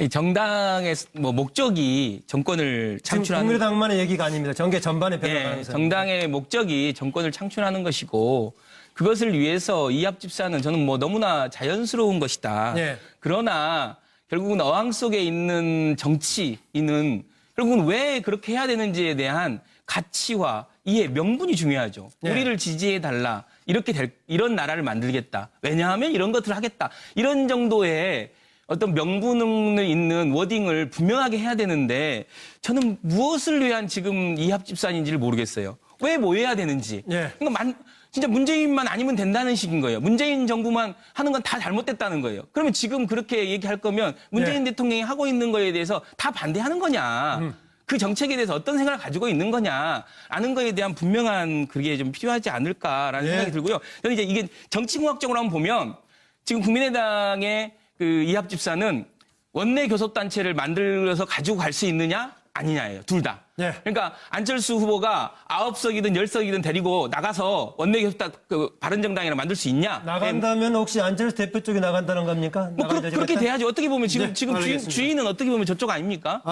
이 정당의 뭐 목적이 정권을 창출하는 국민의당만의 얘기가 아닙니다. 정계 전반에 예, 평가하면서. 정당의 목적이 정권을 창출하는 것이고 그것을 위해서 이합 집사는 저는 뭐 너무나 자연스러운 것이다. 예. 그러나 결국은 어항 속에 있는 정치인은 결국은 왜 그렇게 해야 되는지에 대한 가치와 이해, 명분이 중요하죠. 예. 우리를 지지해 달라. 이렇게 될 이런 나라를 만들겠다. 왜냐하면 이런 것들을 하겠다. 이런 정도의 어떤 명분을 있는 워딩을 분명하게 해야 되는데 저는 무엇을 위한 지금 이합 집산인지를 모르겠어요. 왜 모여야 되는지. 예. 그러니까 만, 진짜 문재인만 아니면 된다는 식인 거예요. 문재인 정부만 하는 건 다 잘못됐다는 거예요. 그러면 지금 그렇게 얘기할 거면 문재인 예. 대통령이 하고 있는 거에 대해서 다 반대하는 거냐. 음. 그 정책에 대해서 어떤 생각을 가지고 있는 거냐라는 거에 대한 분명한 그게 좀 필요하지 않을까라는 예. 생각이 들고요. 저는 이제 이게 정치공학적으로 한번 보면 지금 국민의당의 그 이합 집사는 원내 교섭 단체를 만들어서 가지고 갈 수 있느냐 아니냐예요. 둘 다. 예. 그러니까 안철수 후보가 아홉 석이든 열 석이든 데리고 나가서 원내 교섭단 그 바른정당이랑 만들 수 있냐? 나간다면 혹시 안철수 대표 쪽이 나간다는 겁니까? 뭐 그렇, 게? 돼야죠. 어떻게 보면 지금 네, 지금 주인. 주인은 어떻게 보면 저쪽 아닙니까?